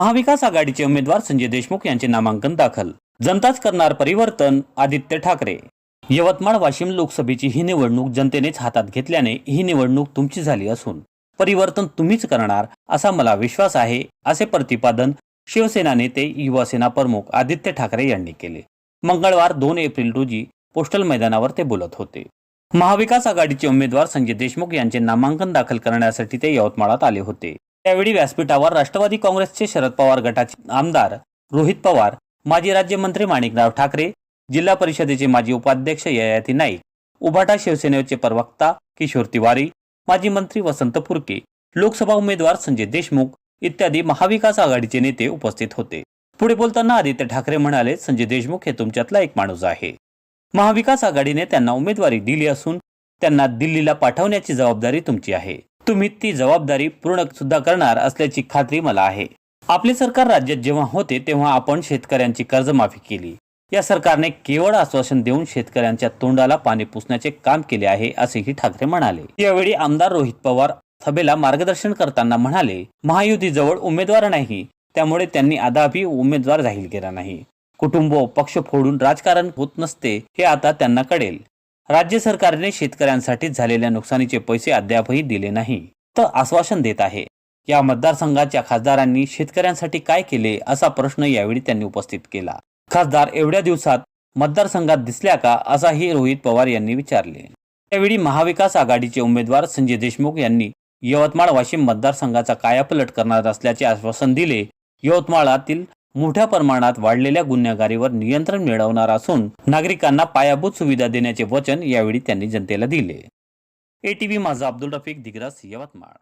महाविकास आघाडीचे उमेदवार संजय देशमुख यांचे नामांकन दाखल. जनताच करणार परिवर्तन आदित्य ठाकरे. यवतमाळ वाशिम लोकसभेची ही निवडणूक जनतेनेच हातात घेतल्याने ही निवडणूक तुमची झाली असून परिवर्तन तुम्हीच करणार असा मला विश्वास आहे असे प्रतिपादन शिवसेना नेते युवासेना प्रमुख आदित्य ठाकरे यांनी केले. मंगळवार दोन एप्रिल रोजी पोस्टल मैदानावर ते बोलत होते. महाविकास आघाडीचे उमेदवार संजय देशमुख यांचे नामांकन दाखल करण्यासाठी ते यवतमाळात आले होते. त्यावेळी व्यासपीठावर राष्ट्रवादी काँग्रेसचे शरद पवार गटाचे आमदार रोहित पवार माजी राज्यमंत्री माणिकराव ठाकरे जिल्हा परिषदेचे माजी उपाध्यक्ष ययाती नाईक उभाटा शिवसेनेचे प्रवक्ता किशोर तिवारी माजी मंत्री वसंत पुरके लोकसभा उमेदवार संजय देशमुख इत्यादी महाविकास आघाडीचे नेते उपस्थित होते. पुढे बोलताना आदित्य ठाकरे म्हणाले संजय देशमुख हे तुमच्यातला एक माणूस आहे. महाविकास आघाडीने त्यांना उमेदवारी दिली असून त्यांना दिल्लीला पाठवण्याची जबाबदारी तुमची आहे. तुम्ही ती जबाबदारी पूर्ण सुद्धा करणार असल्याची खात्री मला आहे. आपले सरकार राज्यात जेव्हा होते तेव्हा आपण शेतकऱ्यांची कर्जमाफी केली. या सरकारने केवळ आश्वासन देऊन शेतकऱ्यांच्या तोंडाला पाणी पुसण्याचे काम केले आहे असेही ठाकरे म्हणाले. यावेळी आमदार रोहित पवार सभेला मार्गदर्शन करताना म्हणाले महायुतीजवळ उमेदवार नाही. त्यामुळे त्यांनी अदापी उमेदवार जाहीर केला नाही. कुटुंब पक्ष फोडून राजकारण होत नसते हे आता त्यांना कळेल. राज्य सरकारने शेतकऱ्यांसाठी झालेल्या नुकसानीचे पैसे अद्यापही दिले नाही. तर आश्वासन देत आहे. या मतदारसंघाच्या खासदारांनी शेतकऱ्यांसाठी काय केले असा प्रश्न यावेळी त्यांनी उपस्थित केला. खासदार एवढ्या दिवसात मतदारसंघात दिसल्या का असाही रोहित पवार यांनी विचारले. त्यावेळी महाविकास आघाडीचे उमेदवार संजय देशमुख यांनी यवतमाळ वाशिम मतदारसंघाचा कायापलट करणार असल्याचे आश्वासन दिले. यवतमाळातील मोठ्या प्रमाणात वाढलेल्या गुन्हेगारीवर नियंत्रण मिळवणार असून नागरिकांना पायाभूत सुविधा देण्याचे वचन यावेळी त्यांनी जनतेला दिले. एटीव्ही माझा अब्दुल रफिक दिग्रस यवतमाळ.